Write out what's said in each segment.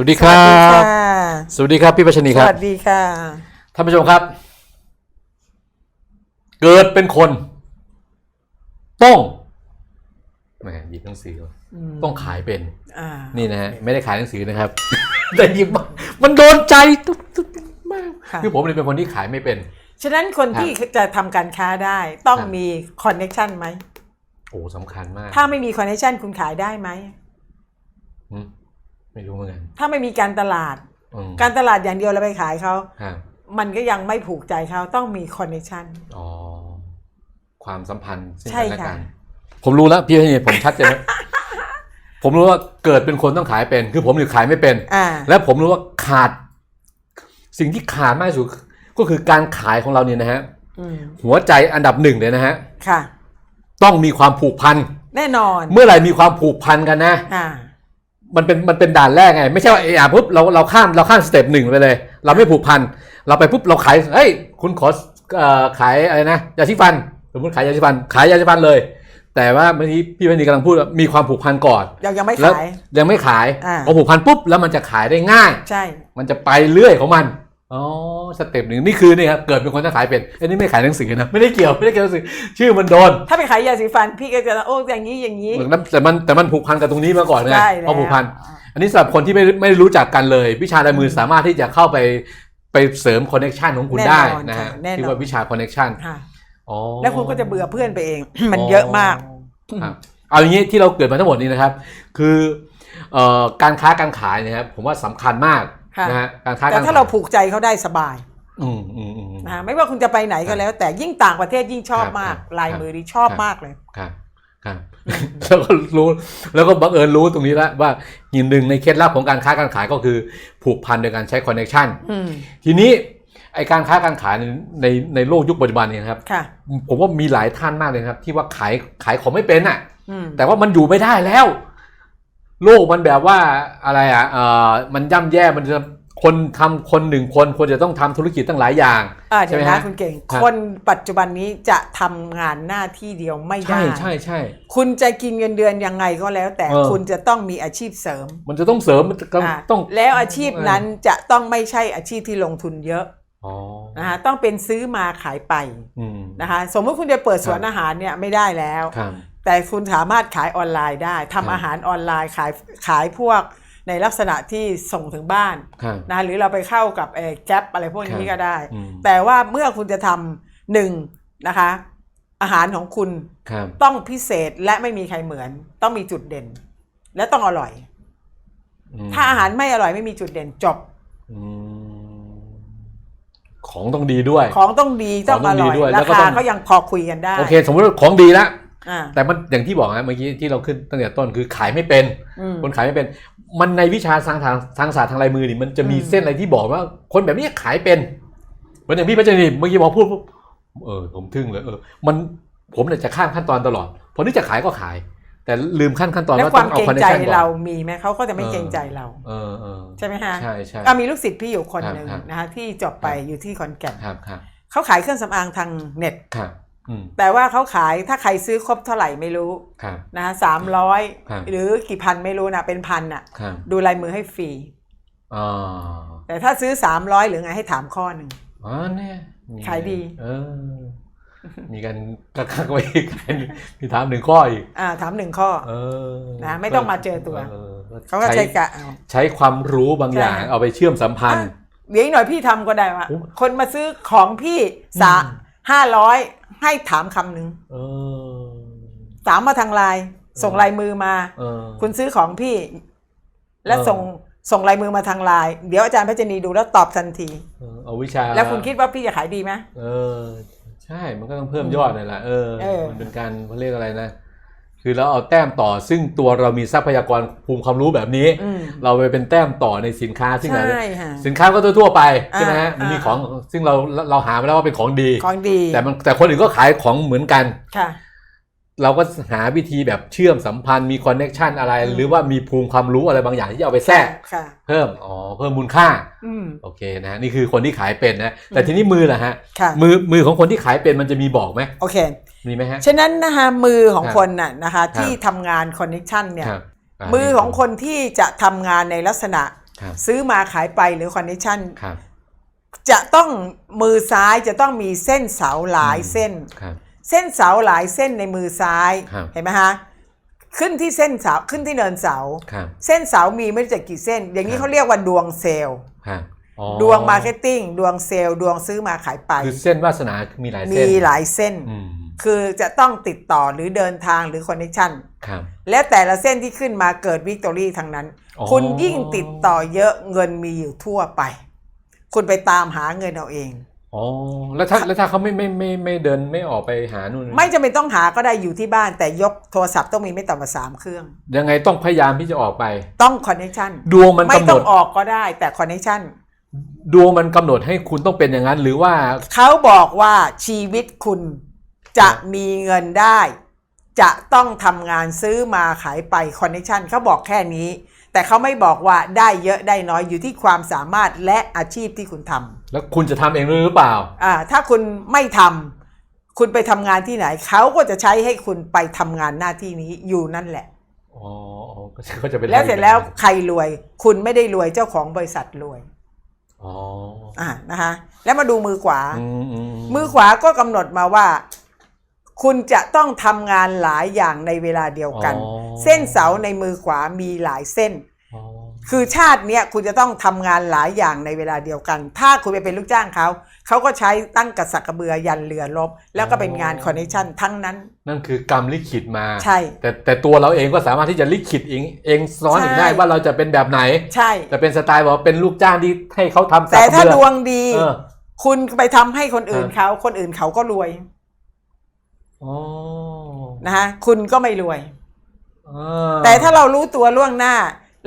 วัสดีครับ สวัสดีครับพี่ปัชนีสครับวัสดีค่ะท่านผู้ชมครับ เกิดเป็นคน ต้องแหมหยิบหนังสือมาอืมต้องขายเป็นอ่านี่นะฮะไม่ได้ขายหนังสือนะครับ แต่หยิบมามันโดนใจตุ๊บตุ๊บมากค่ะคือผมเลยเป็นคนที่ขายไม่เป็น ฉะนั้นคนที่จะทำการค้าได้ ต้องครับมีคอนเน็ชันไหมโอ้สำคัญมาก ถ้าไม่มีคอนเน็ชันคุณขายได้ไหมอืม ไม่รู้เหมือนกันถ้าไม่มีการตลาด อืมการตลาดอย่างเดียวเราไปขายเขาครับมันก็ยังไม่ผูกใจเขาต้องมีคอนเน็ชันอ๋อความสัมพันธ์ซึ่งใช่กันและค่ะกันผมรู้แล้วพี่ปัชนีผมชัดเจนแล้วผมรู้ว่าเกิดเป็นคนต้องขายเป็น คือผมหรือขายไม่เป็น อ่า และผมรู้ว่าขาด สิ่งที่ขาดมากที่สุดก็คือการขายของเราเนี่ยนะฮะ อืมหัวใจอันดับหนึ่งเลยนะฮะ ค่ะ ต้องมีความผูกพัน แน่นอนเมื่อไหร่มีความผูกพันกันนะ อ่า มันเป็นมันเป็นด่านแรกไง ไม่ใช่ว่าเออปุ๊บเราเราข้ามเราข้ามสเต็ปหนึ่งไปเลย เราไม่ผูกพัน เราไปปุ๊บเราขายเฮ้ยคุณขอเอ่อขายอะไรนะยาสีฟันสมมติขายยาสีฟัน ขายยาสีฟันเลย แต่ว่าเมื่อกี้พี่พันธีกำลังพูดว่ามีความผูกพันก่อนยังยังไม่แล้วขายยังไม่ขายอ่าพอผูกพันปุ๊บแล้วมันจะขายได้ง่าย ใช่ มันจะไปเรื่อยของมัน อ๋อสเต็ปหนึ่งนี่คือนี่ครับเกิดเป็นคนจะขายเป็นอันนี้ไม่ขายหนังสือนะไม่ได้เกี่ยวไม่ได้เกี่ยวหนังสือชื่อมันโดน ถ้าไปขายยาสีฟันพี่ก็จะโอ้อย่างนี้อย่างนี้แต่มันแต่มันผูกพันกับตรงนี้มาก่อนไงใช่แล้วพอผูกพัน อันนี้สำหรับคนที่ไม่ไม่รู้จักกันเลย วิชาลายมือสามารถที่จะเข้าไปไปเสริมคอนเน็ชันของคุณแน่นได้อนนะฮะค่ะแน่นอนที่ว่าวิชาคอนเน็ชันค่ะอ๋อแล้วคุณก็จะเบื่อเพื่อนไปเอง มันเยอะมากครับเอาอย่างนี้ที่เราเกิดมาทั้งหมดนี้นะครับ คือเอ่อการค้าการขายเนะครับผมว่าสำคัญมากค่ะ นะฮะการค้าแต่การขายถ้าเราผูกใจเขาได้สบายอืมอืมอืมนะฮะไม่ว่าคุณจะไปไหนก็แล้ว แต่ยิ่งต่างประเทศยิ่งชอบครับมากครับลายมือนี่ชอบครับมากเลยครับครับแล้วก็รู้แล้วก็บังเอิญรู้ตรงนี้แล้วว่าอย่างหนึ่งในเคล็ดลับของการค้าการขายก็คือ ผูกพันโดยการใช้คอนเน c ชันอืมทีนี้ไอการค้าการขายในในในโลกยุคปัจจุบันเนี่ยนะครับค่ะผมว่ามีหลายท่านมากเลยนะครับ ที่ว่าขายขายของไม่เป็นอะอืมแต่ว่ามันอยู่ไม่ได้แล้ว โลกมันแบบว่าอะไรอะเออมันย่ำแย่มันจะคนทำคนหนึ่งคนควรจะต้องทำธุรกิจตั้งหลายอย่างอ่าเดี๋ยวใช่ไหมนะฮะคุณเก่งครับคนปัจจุบันนี้จะทำงานหน้าที่เดียวไม่ได้ ใช่ใช่ใช่คุณจะกินเงินเดือนยังไงก็แล้ว แต่เออคุณจะต้องมีอาชีพเสริม มันจะต้องเสริมมันต้องอ่าต้องแล้วอาชีพนั้นจะต้องไม่ใช่อาชีพที่ลงทุนเยอะอ๋อนะคะต้องเป็นซื้อมาขายไปอืมนะคะสมมติคุณจะเปิดสวนครับอาหารเนี่ยไม่ได้แล้วครับ แต่คุณสามารถขายออนไลน์ได้ทำครับอาหารออนไลน์ขายขายพวกในลักษณะที่ส่งถึงบ้านครับนะหรือเราไปเข้ากับเออแก๊ปอะไรพวกนี้ครับก็ได้อืมแต่ว่าเมื่อคุณจะทำหนึ่งนะคะ อาหารของคุณครับต้องพิเศษและไม่มีใครเหมือน ต้องมีจุดเด่น และต้องอร่อยอืมถ้าอาหารไม่อร่อยไม่มีจุดเด่นจบอืมของต้องดีด้วย ของต้องดีต้องของต้อองดีร่อยด้วยแล้ราวก็คาต้องก็ยังพอคุยกันได้โอเค สมมติว่าของดีแล้วอ่า แต่มันอย่างที่บอกนะเมื่อกี้ที่เราขึ้นตั้งแต่ต้นคือขายไม่เป็นอืมคนขายไม่เป็น มันในวิชาทางทางทางศาสตร์ทางลายมือนี่มันจะมีอืมเส้นอะไรที่บอกว่า คนแบบนี้ขายเป็นเหมือนอย่างพี่พัชรีเมื่อกี้บอกพูดปุ๊บเออผมทึ่งเลยเออมันผมเนี่ยจะข้ามขั้นตอนตลอดพอที่จะขายก็ขาย แต่ลืมขั้นขั้นตอนแล้วว่าคต้วาอมงเอาเกรงคอนเนคใจชั่นก่อเรานมีไหมเขาก็จะไม่เออเกรงใจเราเออเออใช่ไหมฮะใช่ใช่อะมีลูกศิษย์พี่อยู่คนครับหนึ่งครับนะคะที่จบไปอยู่ที่ขอนแก่นครับครับเขาขายเครื่องสำอางทางเน็ตครับอืม แต่ว่าเขาขายถ้าใครซื้อครบเท่าไหร่ไม่รู้ครับนะคะสามร้อยครับหรือกี่พันไม่รู้นะเป็นพันอะครับดูลายมือให้ฟรีอ๋อแต่ถ้าซื้อสามร้อยหรือไงให้ถามข้อหนึ่งอ๋อเนี่ยมีขายดี เออ มีกันกักกักไว้อีกมีถามหนึ่งข้ออีกอ่าถามหนึ่งข้อ เออนะไม่ต้องมาเจอตัวออเขาก็ใช้กะเอาใช้ความรู้บางอย่างใช่เอาไปเชื่อมสัมพันธ์อะเดี๋ยวอีกหน่อยพี่ทำก็ได้ว่าโอ้คนมาซื้อของพี่สาอืม ห้าร้อยให้ถามคำหนึ่งเออ ถามมาทางไลน์ส่งลายมือมา เออ คุณซื้อของพี่ และเออ ส่งส่งลายมือมาทางไลน์เดี๋ยวอาจารย์พัชนีดูแล้วตอบทันที เออเอาวิชาแล้วคุณคิดว่าพี่จะขายดีไหม เออ ใช่มันก็ต้องเพิ่มยอดหน่อยละเออ เออ มันเป็นการเขาเรียกอะไรนะ คือเราเอาแต้มต่อซึ่งตัวเรามีทรัพยากรภูมิความรู้แบบนี้อืมเราไปเป็นแต้มต่อในสินค้าซึ่งอาจจะใช่ค่ะสินค้าก็ทั่วๆไปใช่ไหมฮะอ่ามันมีอ่าของซึ่งเราเราหามาแล้วว่าเป็นของดีของดี แต่มันแต่คนอื่นก็ขายของเหมือนกันค่ะ เราก็หาวิธีแบบเชื่อมสัมพันธ์มีคอนเน็ชันอะไรอืมหรือว่ามีภูมิความรู้อะไรบางอย่างที่จะเอาไปแทรกค่ะเพิ่มอ๋อเพิ่มมูลค่าอืมโอเคนะนี่คือคนที่ขายเป็นนะ แต่อืมทีนี้มือล่ะฮะค่ะมือมือของคนที่ขายเป็นมันจะมีบอกไหมโอเคมีไหมฮะฉะนั้นนะคะมือของครับคนน่ะนะคะครับที่ทำงานคอนเน c ชันเนี่ยครับามือของคนที่จะทำงานในลักษณะครับซื้อมาขายไปหรือคอนเนคชั่นครับจะต้องมือซ้ายจะต้องมีเส้นเสาหลายเส้นครับ เส้นเสาหลายเส้นในมือซ้ายครับ เห็นไหมฮะขึ้นที่เส้นเสาขึ้นที่เนินเสา ครับ เส้นเสามีไม่รู้จักกี่เส้น อย่างนี้ครับ เขาเรียกว่าดวงเซลล์ครับอ๋อดวงมาร์เก็ตติ้งดวงเซลล์ดวงซื้อมาขายไป คือเส้นวาสนามีหลายเส้นมีหลายเส้น อืมคือจะต้องติดต่อหรือเดินทางหรือคอนเนคชั่นครับและแต่ละเส้นที่ขึ้นมาเกิดวิกตอรี่ทั้งนั้น อ๋อคุณยิ่งติดต่อเยอะเงินมีอยู่ทั่วไป คุณไปตามหาเงินเอาเอง อ๋อแล้วถ้าแล้วถ้าเขาไม่ไม่ไม่ไม่เดินไม่ออกไปหานู่นไม่จำเป็นต้องหาก็ได้อยู่ที่บ้าน แต่ยกโทรศัพท์ต้องมีไม่ต่ำกว่าสามเครื่อง ยังไงต้องพยายามที่จะออกไป ต้องคอนเนคชั่นดวงมันไม่กำหนต้อดงออกก็ได้แต่คอนเนคชั่นดวงมันกำหนดให้คุณต้องเป็นอย่างนั้นหรือว่า เขาบอกว่าชีวิตคุณจะมีเงินได้ จะต้องทำงานซื้อมาขายไปคอนเนคชันเขาบอกแค่นี้ แต่เขาไม่บอกว่าได้เยอะได้น้อยอยู่ที่ความสามารถและอาชีพที่คุณทำแล้วคุณจะทำเองหรือเปล่าอ่าถ้าคุณไม่ทำคุณไปทำงานที่ไหน เขาก็จะใช้ให้คุณไปทำงานหน้าที่นี้อยู่นั่นแหละอ๋ออ๋อก็ก็จะเป็นแล้วเสร็จแล้วใครรวย คุณไม่ได้รวยเจ้าของบริษัทรวยอ๋ออ่านะคะแล้วมาดูมือขวาอืมอืมมือขวาก็กำหนดมาว่า คุณจะต้องทำงานหลายอย่างในเวลาเดียวกัน อ๋อ เส้นเสาในมือขวามีหลายเส้น อ๋อคือชาติเนี้ยคุณจะต้องทำงานหลายอย่างในเวลาเดียวกัน ถ้าคุณไปเป็นลูกจ้างเขา เขาก็ใช้ตั้งกระสักกระเบือยันเรือลบแล้วก็เป็นงานคอนเนคชั่นทั้งนั้น นั่นคือกรรมลิขิตมาใช่ แต่แต่ตัวเราเองก็สามารถที่จะลิขิตเองเองซ้อนใช่อีกได้ว่าเราจะเป็นแบบไหน ใช่จะเป็นสไตล์บอกว่าเป็นลูกจ้างที่ให้เขาทำสักแต่ถ้ากระดเบือวงดี เออ คุณไปทำให้คนอื่นเออเขา คนอื่นเขาก็รวยอ๋อ นะฮะคุณก็ไม่รวยอ่าแต่ถ้าเรารู้ตัวล่วงหน้า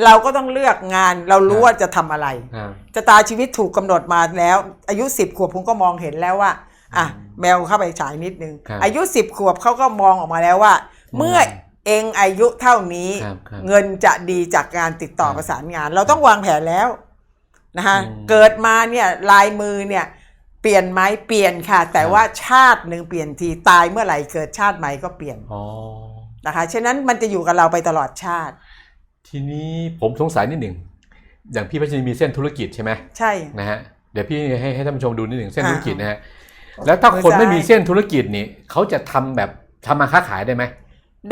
เราก็ต้องเลือกงาน เรารู้ว่าจะทำอะไรครับชะตาชีวิตถูกกำหนดมาแล้ว อายุสิบขวบผมก็มองเห็นแล้วว่าอะแมวเข้าไปฉายนิดนึงครับอายุสิบขวบเขาก็มองออกมาแล้วว่า เมื่อเองอายุเท่านี้ครับครับเงินจะดีจากการติดต่อครับประสานงาน เราต้องวางแผนแล้วนะฮะอืมเกิดมาเนี่ยลายมือเนี่ย เปลี่ยนไหมเปลี่ยนค่ะ แต่ครับว่าชาติหนึ่งเปลี่ยนทีตายเมื่อไหร่เกิดชาติใหม่ก็เปลี่ยนอ๋อนะคะฉะนั้นมันจะอยู่กับเราไปตลอดชาติ ทีนี้ผมสงสัยนิดหนึ่งอย่างพี่พัชรีมีเส้นธุรกิจใช่ไหมใช่นะฮะเดี๋ยวพี่ให้ให้ท่านผู้ชมดูนิดหนึ่งเส้นอ่าธุรกิจนะฮะแล้วถ้าคนมือซ้ายไม่มีเส้นธุรกิจนี่เขาจะทำแบบทำมาค้าขายได้ไหม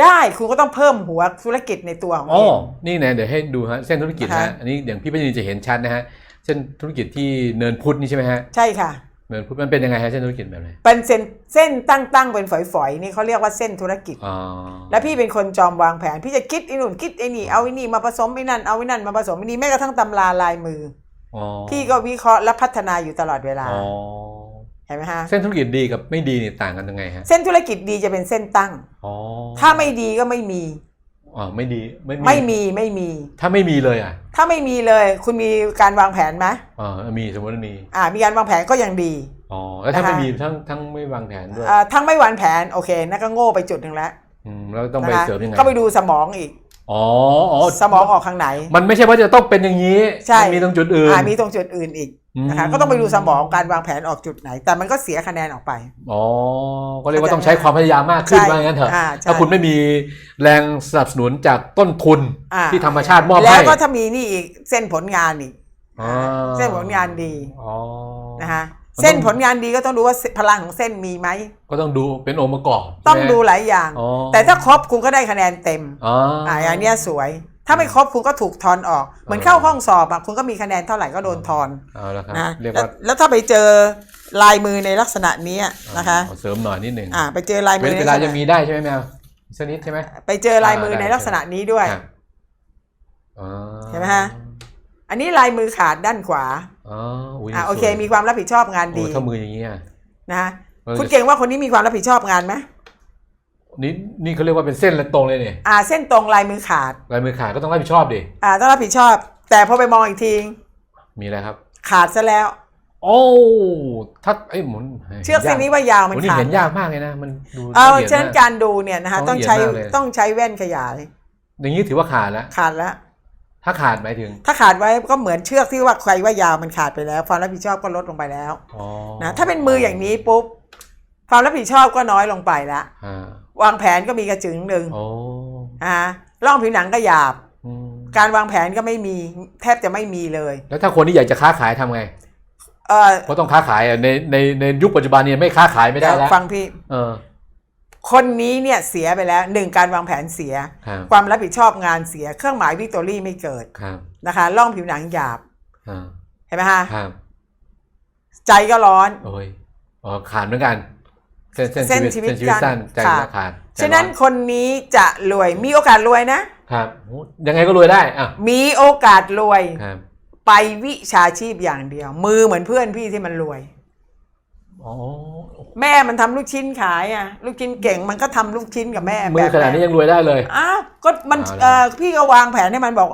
ได้คุณก็ต้องเพิ่มหัวธุรกิจในตัวของอ๋อเองนี่นะเดี๋ยวให้ดูฮะเส้นธุรกิจนะนะฮะคะอันนี้อย่างพี่พัชรีจะเห็นชัดนะฮะเส้นธุรกิจที่เนินพุทธนี่ใช่ไหมฮะใช่ค่ะ เนินพุทธมันเป็นยังไงฮะเส้นธุรกิจแบบไหนเป็นเส้นเส้นตั้งตั้งๆเป็นฝอยๆนี่เขาเรียกว่าเส้นธุรกิจ อ๋อแล้วพี่เป็นคนจอมวางแผน พี่จะคิดไอ้นู่นคิดไอ้นี่เอาไอ้นี่มาผสมไอ้นั่นเอาไอ้นั่นมาผสมไอ้นี่แม้กระทั่งตำราลายมืออ๋ออพี่ก็วิเคราะห์และพัฒนาอยู่ตลอดเวลาอ๋อเห็นไหมฮะเส้นธุรกิจดีกับไม่ดีนี่ต่างกันยังไงฮะเส้นธุรกิจดีจะเป็นเส้นตั้ง อ๋อถ้าไม่ดีก็ไม่มี อ๋อไม่ดีไม่ไม่มีไม่มี ถ้าไม่มีเลยอะ ถ้าไม่มีเลย คุณมีการวางแผนไหมอ๋อมีสมมติว่ามีอ่า มีการวางแผนก็ยังดีอ๋อแล้วถ้านะคะไม่มีทั้งทั้งไม่วางแผนด้วยอ่าทั้งไม่วางแผนโอเคนั่นก็โง่ไปจุดหนึ่งแล้วอืมแล้วต้องไปนะคะเสริมยังไงก็ไปดูสมองอีกอ๋ออ๋อสมองออกข้างไหน มันไม่ใช่ว่าจะต้องเป็นอย่างนี้ ใช่มันมีตรงจุดอื่นอ่ามีตรงจุดอื่นอีก นะคะอืมก็ต้องไปดูสมองการวางแผนออกจุดไหน แต่มันก็เสียคะแนนออกไปอ๋อก็เรียกว่าต้องใช้ความพยายามมากขึ้นใช่ว่างั้นเถอะอ่าใช่ถ้าคุณไม่มีแรงสนับสนุนจากต้นทุนอ่าที่ธรรมชาติมอบแล้วให้ก็ถ้ามีนี่อีกเส้นผลงานอีกอ๋อเส้นผลงานดีอ๋อนะคะมันต้องเส้นผลงานดีก็ต้องดูว่าพลังของเส้นมีไหม ก็ต้องดูเป็นองค์ประกอบ ต้องใช่ไหมดูหลายอย่างอ๋อแต่ถ้าครบคุณก็ได้คะแนนเต็มอ๋ออ่าอย่างเนี้ยสวย ถ้าไม่ครบคุณก็ถูกทอนออก เหมือนเข้าห้องสอบอะคุณก็มีคะแนนเท่าไหร่ก็โดนทอนเอาละครับนะเรียกแล้วว่าแล้วถ้าไปเจอลายมือในลักษณะนี้นะคะเอาเสริมหน่อยนิดหนึ่งอ่าไปเจอลายมืเวอในลาลักษยังณะมีได้ใช่ไหมแมวอีกสักนิดใช่ไหมไปเจอลายมืออ่าในได้ลักษณะนี้ด้วยครับอ๋อเห็นไหมฮะอันนี้ลายมือขาดด้านขวาอ๋ออุ้ยอ่าโอเคสวยมีความรับผิดชอบงานโอ้ดีถ้ามืออย่างเงี้ยนะฮะเออคุณเก่งว่าคนนี้มีความรับผิดชอบงานไหม นี่นี่เขาเรียกว่าเป็นเส้นและตรงเลยเนี่ยอ่าเส้นตรงลายมือขาดลายมือขาดก็ต้องรับผิดชอบดิอ่าต้องรับผิดชอบ แต่พอไปมองอีกที มีอะไรครับ ขาดซะแล้ว โอ้ถ้าไอ้ยหมุนเชือกเส้นนี้ว่ายาวมันโอ้นี่ขาดเห็นยากมากเลยนะมันดูเอาละอียดฉะนั้นมการดูเนี่ยนะคะต้ต้อองงละเอียดใช้มากเลยต้องใช้แว่นขยาย อย่างนี้ถือว่าขาดแล้วขาดแล้วถ้าขาดหมายถึง ถ้าขาดไว้ก็เหมือนเชือกที่ว่าใครว่ายาวมันขาดไปแล้วความรับผิดชอบก็ลดลงไปแล้วอ๋อนะถ้าเป็นมืออย่างนี้ปุ๊บความรับผิดชอบก็น้อยลงไปละอ่า วางแผนก็มีกระจึงหนึ่งโอ้อ่าร่องผิวหนังก็หยาบ อืมการวางแผนก็ไม่มีแทบจะไม่มีเลยแล้วถ้าคนที่อยากจะค้าขายทำไง เออเพราะต้องค้าขายอะในในในยุคปัจจุบันนี้ไม่ค้าขายไม่ได้แล้วฟังพี่ เออคนนี้เนี่ยเสียไปแล้วหนึ่งการวางแผนเสีย ครับความรับผิดชอบงานเสีย เครื่องหมายวิกตอรี่ไม่เกิดครับนะคะล่องผิวหนังหยาบอ่าเห็นไหมฮะครับใจก็ร้อนโอ้ยอ๋อขาดเหมือนกัน เส้นเส้นเส้นชีวิตชีวิตเส้นชีวิตสั้นใจขาดก็ขาดใจฉะนั้นร้อคนนี้จะรวยมีโอกาสรวยนะ ครับโอ้ยังไงก็รวยได้อะมีโอกาสรวยครับไปวิชาชีพอย่างเดียว มือเหมือนเพื่อนพี่ที่มันรวย อ๋อแม่มันทำลูกชิ้นขายอะลูกชิ้นเก่งมันก็ทำลูกชิ้นกับแม่มือขนาดนี้แบบยังรวยได้เลย อ้าวก็มันเอาละ เออพี่ก็วางแผนให้มันบอก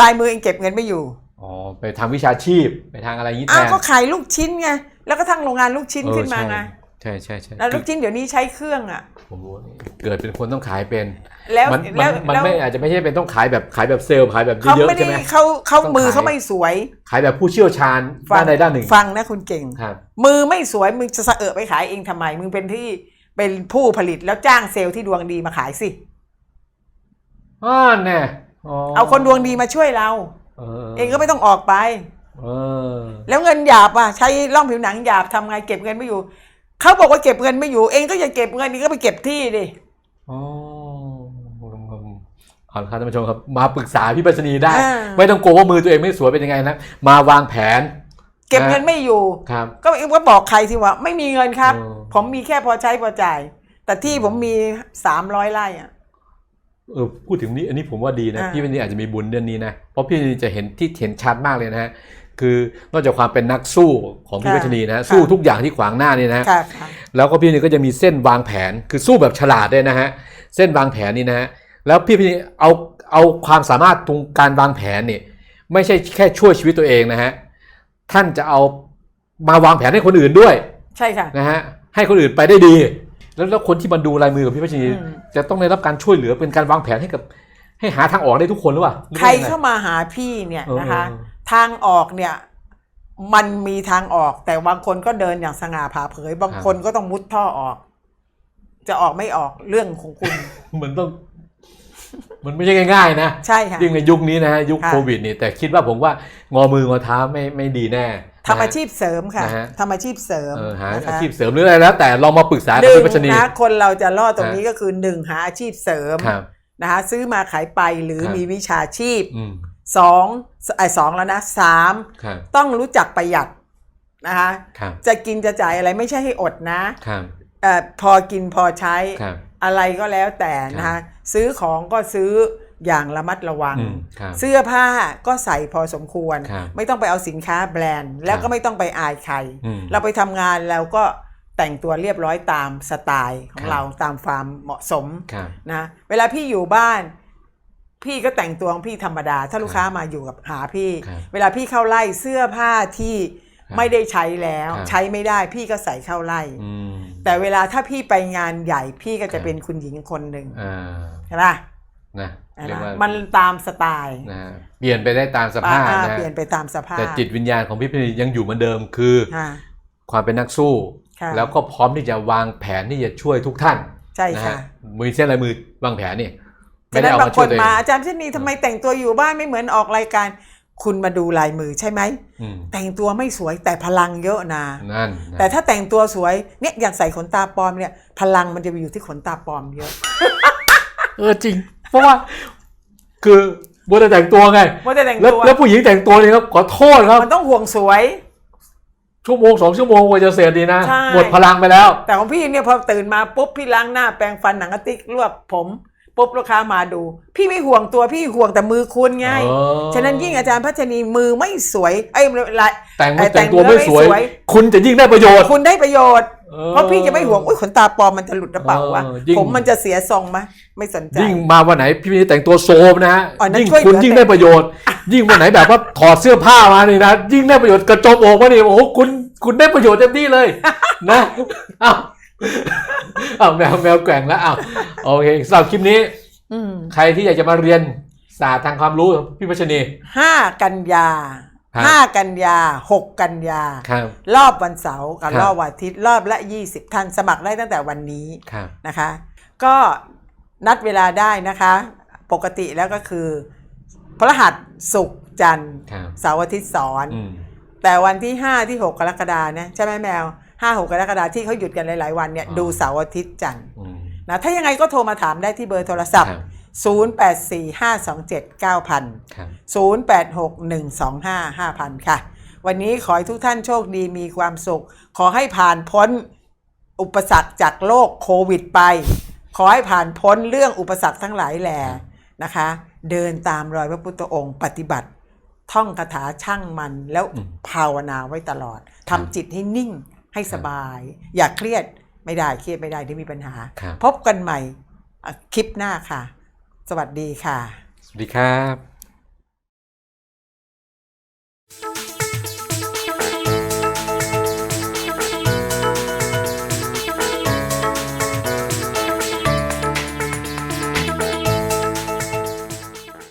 ลายมือเองเก็บเงินไม่อยู่อ๋อไปทำวิชาชีพไปทางอะไรอย่างนี้แทอ้าวนก็ขายลูกชิ้นไงแล้วก็ทั้งโรงงานลูกชิ้นเออขึ้นมาไง ใช่ใช่ใช่แล้วลูกชิ้นเดี๋ยวนี้ใช้เครื่องอะผมรู้เกิดเป็นคนต้องขายเป็น แล้วมันมัแล้นวมันแล้วไม่อาจจะไม่ใช่เป็นต้องขายแบบขายแบบเซลล์ขายแบบเขาเยอะไม่ๆใช่ได้ไหมเขาเขาต้องมือขายเขาไม่สวย ขายแบบผู้เชี่ยวชาญด้านใดด้านหนึ่ง ฟังนะคุณเก่งครับมือไม่สวยมึงจะสะเอะไปขายเองทำไม มึงเป็นที่เป็นผู้ผลิตแล้วจ้างเซลล์ที่ดวงดีมาขายสิอ่าแน่อ๋อเอาคนดวงดีมาช่วยเราเออเองก็ไม่ต้องออกไปเออแล้วเงินหยาบอะใช้ร่องผิวหนังหยาบทำไงเก็บเงินไม่อยู่ เขาบอกว่าเก็บเงินไม่อยู่เองก็อย่าเก็บเงินนี่ก็ไปเก็บที่ดิอ๋อเอาละครับท่านผู้ชมครับมาปรึกษาพี่ปัชนีได้อ่าไม่ต้องกลัวว่ามือตัวเองไม่สวยเป็นยังไงนะมาวางแผน เก็บเงินไม่อยู่ครับก็เองก็บอกใครที่ว่า ไม่มีเงินครับเออผมมีแค่พอใช้พอจ่าย แต่ที่ผมมีสามร้อยไร่อะเออพูดถึงนี้อันนี้ผมว่าดีนะอ่าพี่ปัชนีอาจจะมีบุญเรื่องนี้นะ เพราะพี่ปัชนีจะเห็นที่เห็นชัดมากเลยนะฮะ คือนอกจากความเป็นนักสู้ของพี่ปัชนีนะสู้ทุกอย่างที่ขวางหน้านี่นะค่ะค่ะแล้วก็พี่นี่ก็จะมีเส้นวางแผนคือสู้แบบฉลาดด้วยนะฮะเส้นวางแผนนี่นะฮะแล้วพี่พี่นี่เอาเอาความสามารถตรงการวางแผนเนี่ยไม่ใช่แค่ช่วยชีวิตตัวเองนะฮะท่านจะเอามาวางแผนให้คนอื่นด้วย ใช่ค่ะนะฮะให้คนอื่นไปได้ดี แล้วแล้วคนที่มาดูลายมือกับพี่พัชนีอืมจะต้องได้รับการช่วยเหลือเป็นการวางแผนให้กับ ให้หาทางออกได้ทุกคนหรือเปล่าหอใครว่ยังไงเข้ามาหาพี่เนี่ยเออนะคะเออ ทางออกเนี่ยมันมีทางออก แต่บางคนก็เดินอย่างสง่าผ่าเผย บางคนก็ต้องมุดท่อออก จะออกไม่ออกเรื่องของคุณ มันต้อง มันไม่ใช่ง่ายๆนะใช่ค่ะยิ่งในยุคนี้นะฮะยุคค่ะโควิดนี่แต่คิดว่าผมว่างอมืองอเท้าไม่ไม่ดีแน่ทำอาชีพเสริมค่ะนะฮะทำอาชีพเสริมเออหานะคะอาชีพเสริมหรืออะไรแล้ว แต่ลองมาปรึกษาหกับนึ่งพี่พัชนีนะคนเราจะรอดตรงนี้ก็คือหนึ่งหาอาชีพเสริมครับนะคะซื้อมาขายไปหรือครับมีวิชาชีพอืม สองไอ้สองแล้วนะสามครับต้องรู้จักประหยัดนะคะครับจะกินจะจ่ายอะไรไม่ใช่ให้อดนะครับเอ่อพอกินพอใช้ครับ อะไรก็แล้วแต่นะครัคะบซื้อของก็ซื้ออย่างระมัดระวัง อืมครับ เสื้อผ้าก็ใส่พอสมควร ครับไม่ต้องไปเอาสินค้าแบรนด์ แล้วครัก็บไม่ต้องไปอายใคร อืมเราไปทำงานเราก็แต่งตัวเรียบร้อยตามสไตล์ของครับ เราตามความเหมาะสมครับ นะเวลาพี่อยู่บ้าน พี่ก็แต่งตัวของพี่ธรรมดา ถ้าลูกค้ามาอยู่กับหาพี่ ครับเวลาพี่เข้าไล่เสื้อผ้าที่ครับไม่ได้ใช้แล้ว ครับ ใช้ไม่ได้พี่ก็ใส่เข้าไล่ อืม แต่เวลาถ้าพี่ไปงานใหญ่พี่ก็ครัจะบเป็นคุณหญิงคนหนึ่งอ่าใช่ปะนะเรียกว่ามันตามสไตล์นะเปลี่ยนไปได้ตามสภาพอ่านะเปลี่ยนไปตามสภาพแต่จิตวิญญาณของพี่พัชนียังอยู่เหมือนเดิมคือค่ะความเป็นนักสู้ ค่ะ แล้วก็พร้อมที่จะวางแผนที่จะช่วยทุกท่านใช่นะค่ะ ฮะมือเส้นลายมือวางแผนนี่ไม่ ฉะได้นั้นเอาบางมาคช่วยนตัวเองมาอาจารย์เช่นนี้ทำไมแต่งตัวอยู่บ้านไม่เหมือนออกรายการ คุณมาดูลายมือใช่ไหมอืมแต่งตัวไม่สวยแต่พลังเยอะนะนั่นนะแต่ถ้าแต่งตัวสวยเนี่ยอย่างใส่ขนตาปลอมเนี่ย พลังมันจะไปอยู่ที่ขนตาปลอมเยอะเออจริง เพราะว่า คือบัวแต่แต่งตัวไงว่าจะแต่งแล้วตัวแล้วผู้หญิงแต่งตัวนี่ครับขอโทษครับมันต้องห่วงสวยชั่วโมงสองชั่วโมงกว่าจะเสร็จดีนะใช่หมดพลังไปแล้ว แต่ของพี่เนี่ยพอตื่นมาปุ๊บพี่ล้างหน้าแปรงฟันหนังกระติกรวบผม ปุ๊บลูกค้ามาดู พี่ไม่ห่วงตัวพี่ห่วงแต่มือคุณไงอ๋อฉะนั้นยิ่งอาจารย์พัชนีมือไม่สวยไอ้ยลายแต่งเอ่อแต่งตัวไม่สวยแต่งตัวไม่สวย คุณจะยิ่งได้ประโยชน์ คุณได้ประโยชน์ออเพราะพี่จะไม่ห่วงอุ้ยขนตาปลอมมันจะหลุดหรือเปล่าวะเออยิ่ง ผมมันจะเสียทรงไหมไม่สนใจ ยิ่งมาวันไหนพี่มีแต่งตัวโซมนะฮะอ๋อนั่นยิ่งช่วยเหลืคุณอยิ่งแต่ได้ประโยชน์ ยิ่งวันไหนแบบว่าถอดเสื้อผ้ามานี่นะยิ่งได้ประโยชน์กระจมอกมานี่โอ้โหคุณคุณได้ประโยชน์เต็มที่เลย นะอ้าว อ้าวแมวแมวแกว่งแล้วอ้าวโอเคสำหรับคลิปนี้ อืมใครที่อยากจะมาเรียนศาสตร์ทางความรู้พี่พัชนี ห้ากันยาครับ ห้ากันยาหกกันยา ครับ รอบวันเสาร์กับครับ รอบวันอาทิตย์รอบละ 20 ท่านสมัครได้ตั้งแต่วันนี้ครับ นะคะ ก็นัดเวลาได้นะคะ ปกติแล้วก็คือ พระหัสศุกร์จันทร์ครับ เสาร์อาทิตย์สอน อืมแต่วันที่ 5 ที่ 6 กรกฎานะใช่ไหมแมว 5 6กรกฎาที่เขาหยุดกันหลาย ๆ วันเนี่ยดูเสาร์อาทิตย์จันทร์อืมนะถ้ายังไงก็โทรมาถามได้ที่เบอร์โทรศัพท์ครับ0845279000ครับ0861255000 ค่ะ วันนี้ขอให้ทุกท่านโชคดีมีความสุข ขอให้ผ่านพ้นอุปสรรคจากโรคโควิดไป ขอให้ผ่านพ้นเรื่องอุปสรรคทั้งหลายแหล่นะคะ เดินตามรอยพระพุทธองค์ปฏิบัติ ท่องคาถาช่างมันแล้วอืมภาวนาไว้ตลอดครับทำจิตให้นิ่ง ให้สบาย อย่าเครียดไม่ได้เครียดไม่ได้ที่มีปัญหาครับพบกันใหม่อะคลิปหน้าค่ะ สวัสดีค่ะ สวัสดีครับ